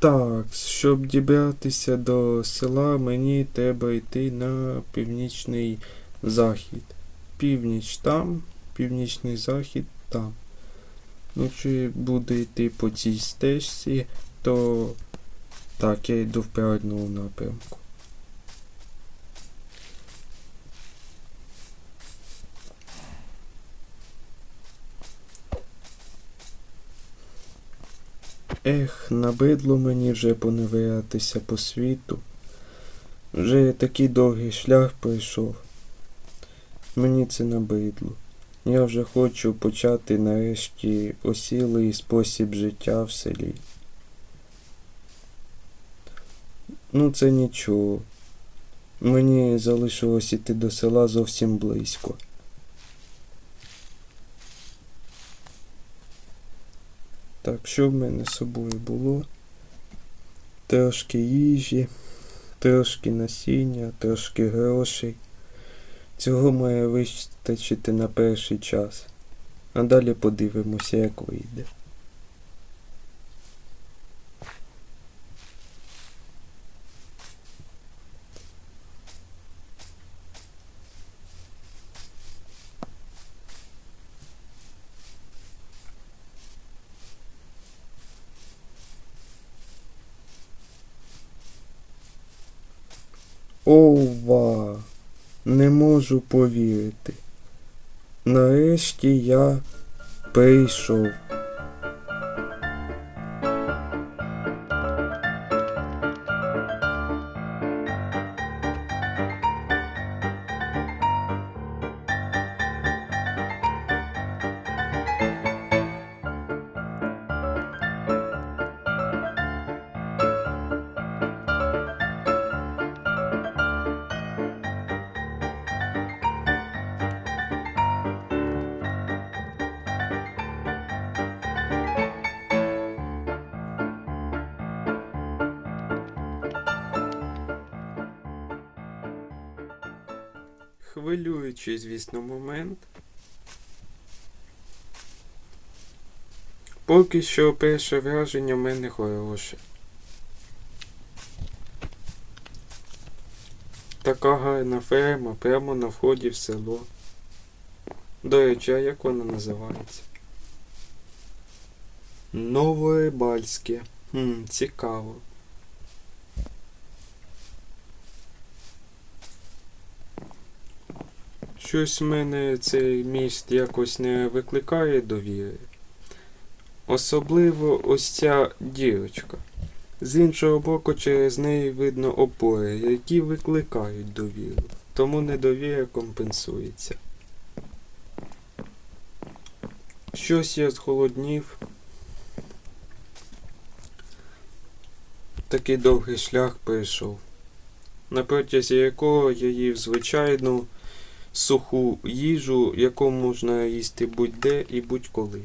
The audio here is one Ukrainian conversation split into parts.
Так, щоб дібратися до села, мені треба йти на північний захід. Північ там, північний захід там. Ну, чи буду йти по цій стежці, то так, я йду в правильному напрямку. Ех, набридло мені вже поневиратися по світу. Вже такий довгий шлях пройшов. Мені це набридло. Я вже хочу почати нарешті осілий спосіб життя в селі. Ну, це нічого. Мені залишилось іти до села зовсім близько. Так, що в мене з собою було? Трошки їжі, трошки насіння, трошки грошей. Цього має вистачити на перший час. А далі подивимося, як вийде. Ова! Не можу повірити. Нарешті я прийшов. Хвилюючий, звісно, момент. Поки що перше враження в мене хороше. Така гарна ферма прямо на вході в село. До речі, а як вона називається? Новорибальське. Хм, цікаво. Щось в мене цей міст якось не викликає довіри. Особливо ось ця дірочка. З іншого боку, через неї видно опори, які викликають довіру. Тому недовіра компенсується. Щось я зголоднів. Такий довгий шлях пройшов, на протязі якого я їв звичайну суху їжу, яку можна їсти будь-де і будь-коли.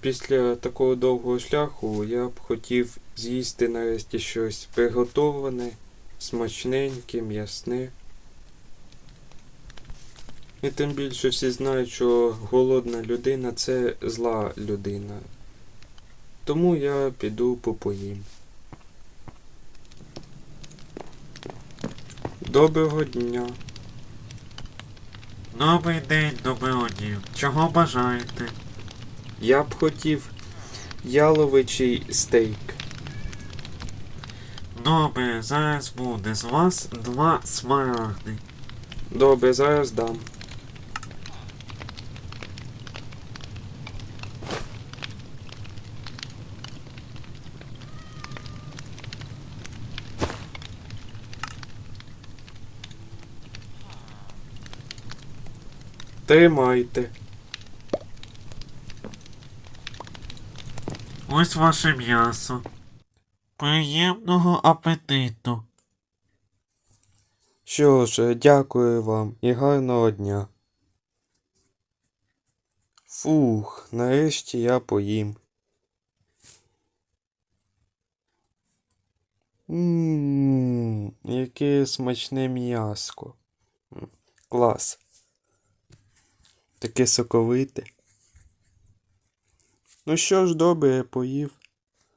Після такого довгого шляху я б хотів з'їсти нарешті щось приготоване, смачненьке, м'ясне. І тим більше всі знають, що голодна людина це зла людина. Тому я піду попоїм. Доброго дня. Добрий день, Добродію. Чого бажаєте? Я б хотів яловичий стейк. Добре, зараз буде з вас два смарагди. Добре, зараз дам. Тримайте. Ось ваше м'ясо. Приємного апетиту. Що ж, дякую вам і гарного дня. Фух, нарешті я поїм. Ммм, яке смачне м'яско. Клас. Таке соковите. Ну що ж, добре, я поїв.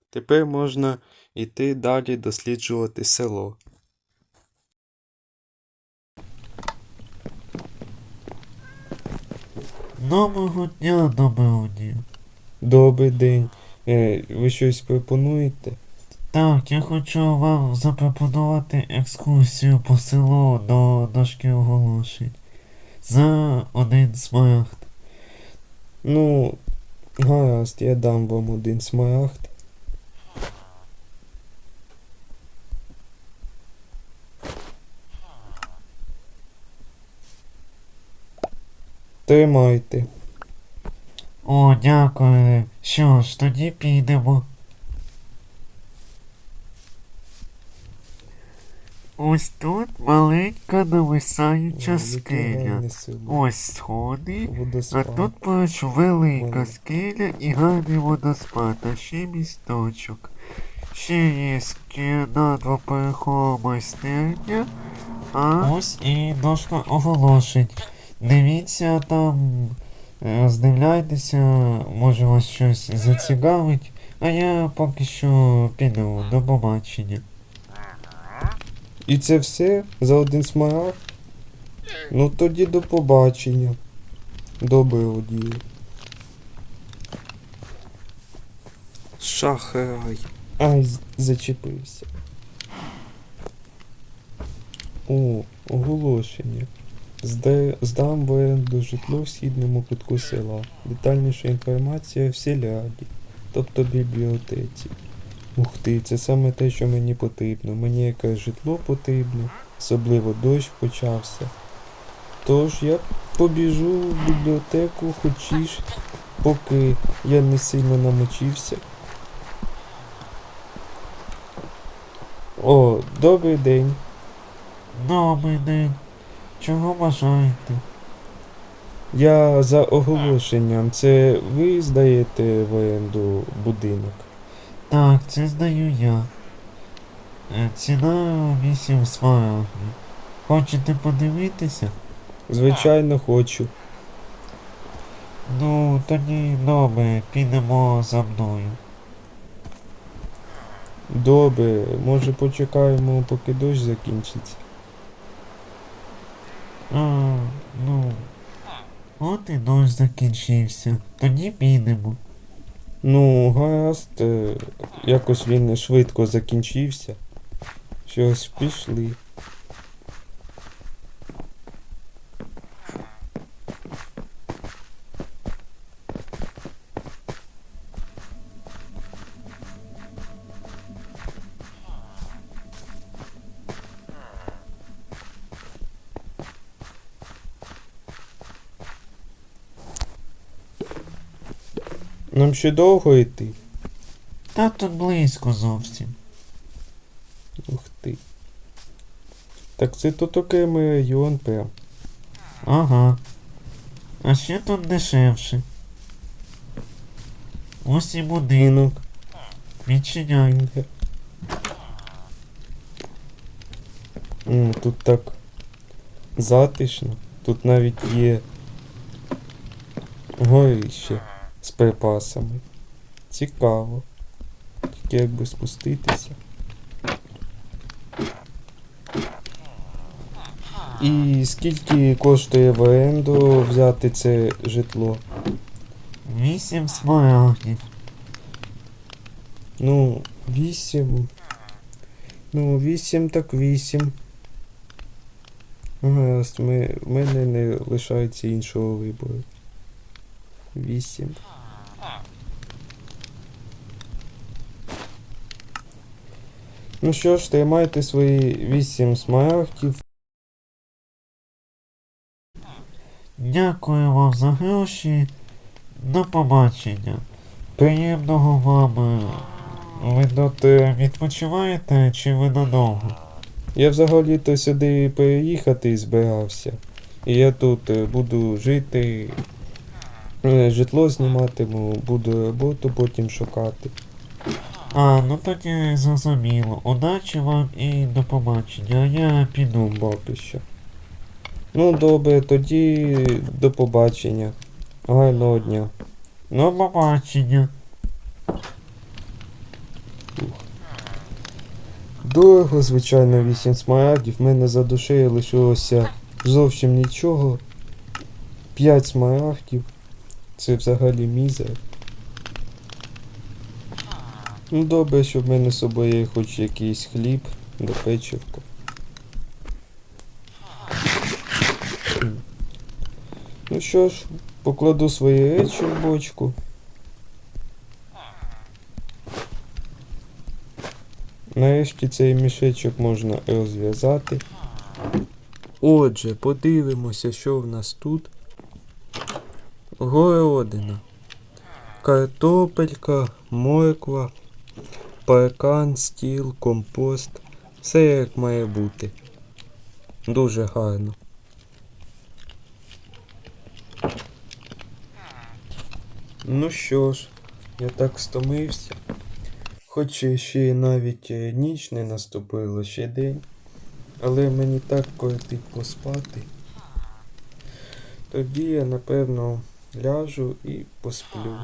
Тепер можна іти далі досліджувати село. Доброго дня, доброго дня. Добрий день. Е, ви щось пропонуєте? Так, я хочу вам запропонувати екскурсію по селу до дошки оголошень. За один смарагд. Ну, гаразд, я дам вам один смарагд. Тримайте. О, дякую. Що ж, тоді підемо. Ось тут маленька нависаюча скеля. Ось сходи. А тут поруч велика скеля і гарний водоспад, а ще місточок. Ще є скляна двоповерхова майстерня. А ось і дошка оголошень. Дивіться там, е, роздивляйтеся, може вас щось зацікавить. А я поки що піду до побачення. І це все за один смарагд? Ну тоді до побачення. Доброго діла. Шахрай. Ай, зачепився. О, оголошення. Зда- Здам в оренду житло в східному кутку села. Детальніша інформація в сільраді, тобто бібліотеці. Ух ти, це саме те, що мені потрібно. Мені якесь житло потрібно, особливо дощ почався. Тож я побіжу в бібліотеку, хочеш, поки я не сильно намочився. О, добрий день. Добрий день. Чого бажаєте? Я за оголошенням. Це ви здаєте в оренду будинок? Так, це здаю я. Е, Ціна 8 смарагдів. Хочете подивитися? Звичайно, хочу. Ну, тоді добре, підемо за мною. Добре, може почекаємо, поки дощ закінчиться. А, ну. От і дощ закінчився. Тоді підемо. Ну, гаразд, якось він швидко закінчився. Щось пішли. Нам ще довго йти? Та тут близько зовсім. Ух ти. Так це тут окремий район прям. Ага. А ще тут дешевше. Ось і будинок. Відчиняй. М, Тут так затишно. Тут навіть є горище з припасами. Цікаво. Тільки якби спуститися. І скільки коштує в оренду взяти це житло? Вісім смарагдів. Ну, вісім. Ну, вісім так вісім. Гаразд, ми, в мене не лишається іншого вибору. Вісім. Ну що ж, тримайте свої вісім смарагдів. Дякую вам за гроші. До побачення. Приємного вам. е, Ви тут е, відпочиваєте чи ви надовго? Я взагалі-то сюди переїхати збирався. І я тут е, буду жити, житло зніматиму, буду роботу потім шукати. А, ну тоді зрозуміло. Удачі вам і до побачення. Я піду. Поки що. Ну, добре, тоді до побачення. Гарного дня. До побачення. Дорого, звичайно, 8 смарагдів. В мене за душею лишилося зовсім нічого. 5 смарагдів. Це взагалі мізер. Ну добре, що в мене з собою хоч якийсь хліб до печивку. Ну що ж, покладу свої речі в бочку. Нарешті цей мішечок можна розв'язати. Отже, подивимося, що в нас тут. Городина. Картопелька, морква, паркан, стіл, компост. Все як має бути. Дуже гарно. Ну що ж, я так стомився. Хоч ще й навіть е, ніч не наступила, ще день. Але мені так кортить поспати. Тоді я напевно ляжу і посплю.